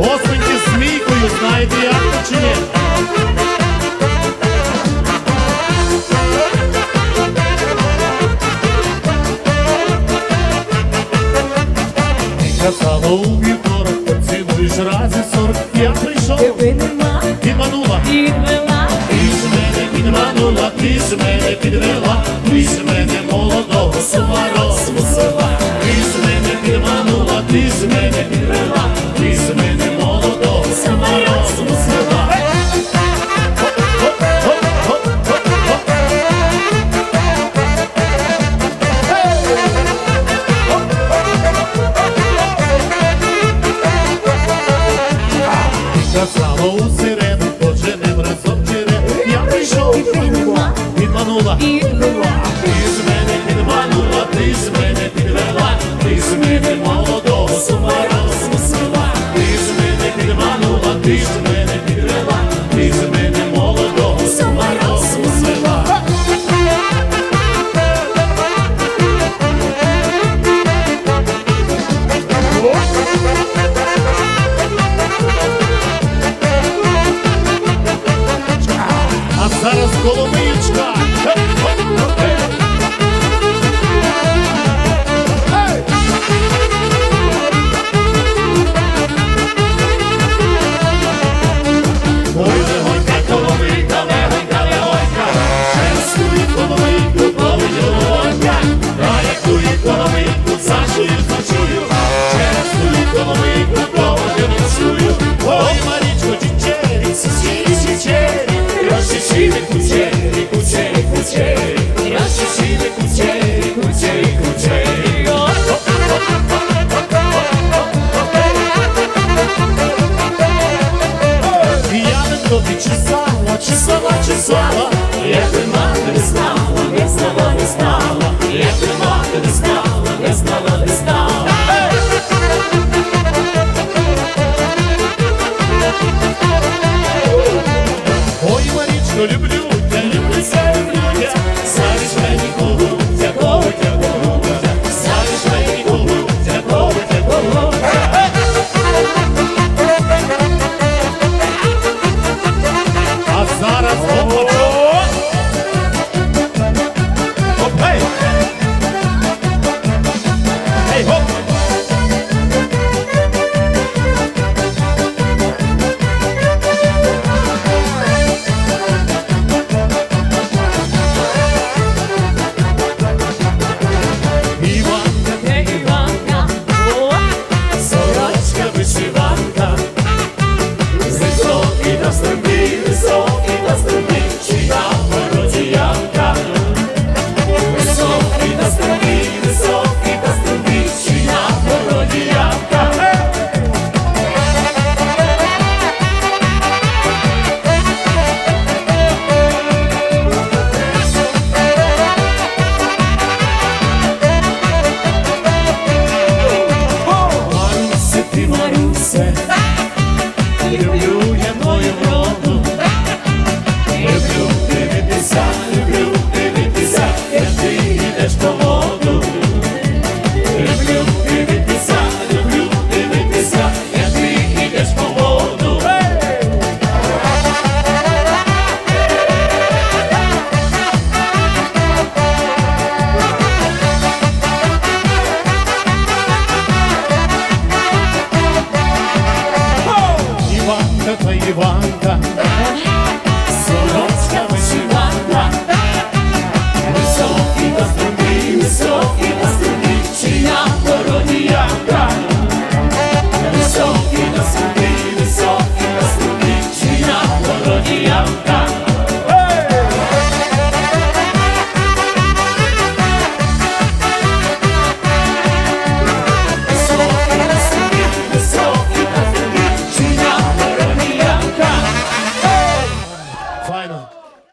Госеньки з змійкою, знаєте, як то чи ні? Ти казала у вівторок, поцінуєш разів сорок. Я прийшов, Тебе нема, підманула, підвела, ти ж мене підманула, ти ж мене підвела, ти ж мене. обманула, підвела, ти з мене підманула, ти з мене підвела, ти з мене молодого сумара смисла, ти з мене підманула, ти з мене. kuciery, nasze siły kuciery, kuciery, kuciery. Ja bym robił czy sala, czy sala. Іванка, твоя Іванка.